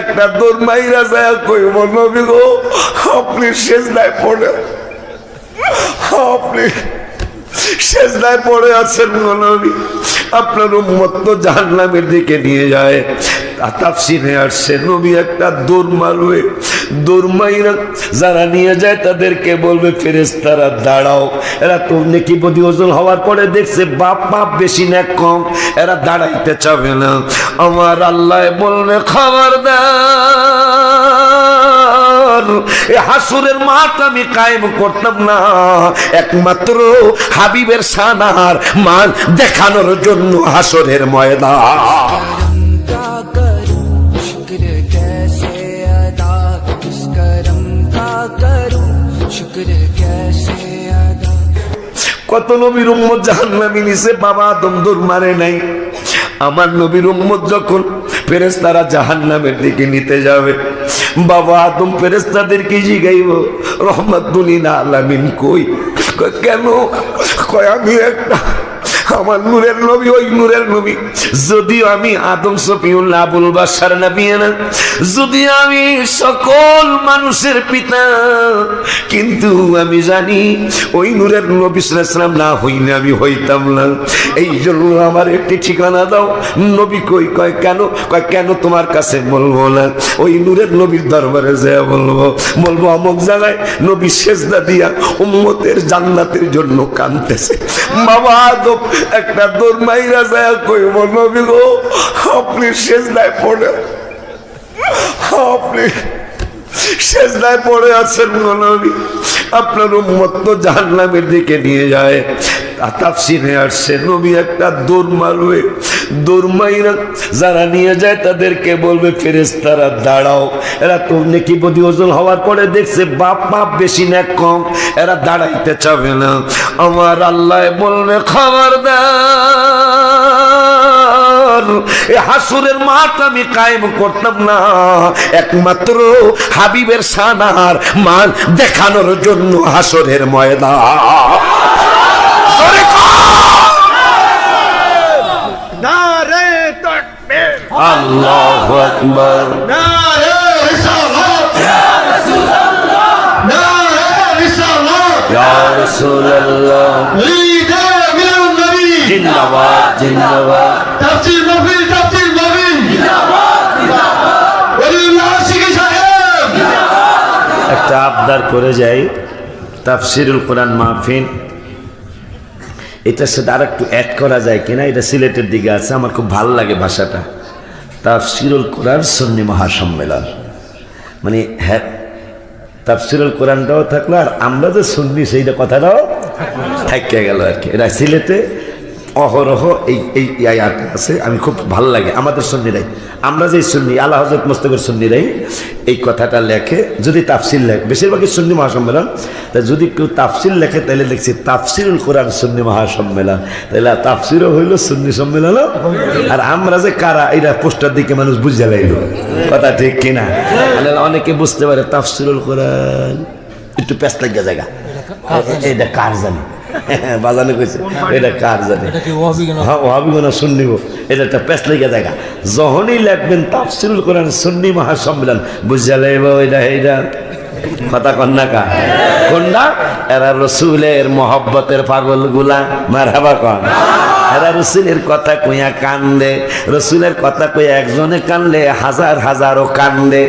একটা মাইরা যায় আপনি শেষ পড়ে, আপনি পড়ে আছেন আপনার উম্মত জাহান্নামের দিকে নিয়ে যায়। তাফসিরে আসছে, নবী একটা দৌড় মারবে দৌড় মাইরা যারা নিয়ে যায় তাদেরকে বলবে ফেরেস তারা দাঁড়াও। এরা তো নেকি বদি ওজন হওয়ার পরে দেখছে বাপ বাপ বেশি না কম, এরা দাঁড়াইতে চাবে না। আমার আল্লাহ বলবে খাবার হাসুরের মাঠ আমি কায়েম করতাম না। একমাত্র হাবিবের সানার মান দেখানোর জন্য হাসরের ময়দান। शुक्र कैसे अदा इस करम का करूं शुक्र कैसे अदा কত নবীর উম্মত জাহান্নামী নিছে বাবা আদম দূর মারে নাই আমার নবীর উম্মত যখন ফেরেস্তারা জাহান্নামের দিকে নিতে যাবে বাবা আদম ফেরেস্তাদেরকে জিগাইব রহমতুল্লিন আলামিন কই কয়, কেন কয় আমি একটা আমার নূরের নবী, ওই নূরের নবী। যদিও আমি আদম সফিউল্লাহ আবুল বাসার নবী না যদি আমি সকল মানুষের পিতা, কিন্তু আমি জানি ওই নূরের নবী না হইলে আমি হইতাম না। এই জন্য আমার একটি ঠিকানা দাও। নবী কই, কয় কেন? কয়, কেন তোমার কাছে বলব না? ওই নূরের নবীর দরবারে যা বলব বলব, অমুক জায়গায় নবী সেজদা দিয়া উম্মতের জান্নাতের জন্য কানতেছে বাবা আদম একটা দৌড় মাইরা যায়, কইব, নবী গো, আপনি শেষ নাই পড়ে, আপনি শেষদায় পড়ে আছেন নবী। আপনার উম্মত তো জাহান্নামের দিকে নিয়ে যায়। তাফসিনে আসছে, নবী একটা দৌড় মারবে দৌড় মাইরা যারা নিয়ে যায় তাদেরকে বলবে ফেরেস্তারা দাঁড়াও। এরা তো নেকি বদি ওজন হওয়ার পরে দেখছে বাপ বাপ বেশি না কম, এরা দাঁড়াইতে চাবে না। আমার আল্লাহ বলবে খাবার দার এ হাসুরের মাঠ আমি কায়েম করতাম না। একমাত্র হাবিবের সানার মান দেখানোর জন্য হাসরের ময়দান। মিলাদুন নবী। জিন্দাবাদ জিন্দাবাদ। তাফসীর মাহফিল তাফসীর মাহফিল জিন্দাবাদ জিন্দাবাদ। ওলিউল্লাহ আশিকি সাহেব। একটা আবদার করে যাই তাফসিরুল কোরআন মাহফিল। এটার সাথে আর একটু অ্যাড করা যায় কিনা? এটা সিলেটের দিকে আছে আমার খুব ভালো লাগে ভাষাটা। তাফসিরুল কোরআন সন্নি মহাসম্মেলন। মানে হ্যাঁ তাফসিরুল কোরআনটাও থাকল আর আমরা তো শুননি সেইটা কথাটাও থাকিয়ে গেল আর কি। এটা সিলেটে অহরহ এই এই আয়াত আছে, আমি খুব ভালো লাগে আমাদের সন্নিরাই। আমরা যে সুন্নি, আল্লাহ হজরত মোস্তকের সন্নিরাই, এই কথাটা লেখে, যদি তাফসিল লেখে বেশিরভাগই সুন্নি মহাসম্মেলন, তা যদি কেউ তাফসিল লেখে, তাহলে লিখছি তাফসিরুল কোরআন সুন্নি মহাসম্মেলন। তাহলে তাফসিরও হইল সুন্নি সম্মেলন আর আমরা যে কারা এটা পোস্টার দিকে মানুষ বুঝে লাইল। কথা ঠিক কিনা? অনেকে বুঝতে পারে তাফসিরুল কোরআন, একটু প্যাস লাগিয়া জায়গা। এটা কার জানি? বাজানে কইছে এটা কার জানি? হ্যাঁ ওহাবি গোনা শুননিব এটা একটা প্যাস লেগে জায়গা। যখনই লিখবেন তাফসিরুল কোরআন সুন্নি মহাসম্মেলন বুঝা লাইব এটা এইটা। কথা কন্যা কা? কোনটা এরা রসুলের মহব্বতের পাগলগুলা মারাবা কন। এরা রসুলের কথা কইয়া কান্দে। রসুলের কথা কইয়া একজনে কানলে হাজার হাজারও কান্দে।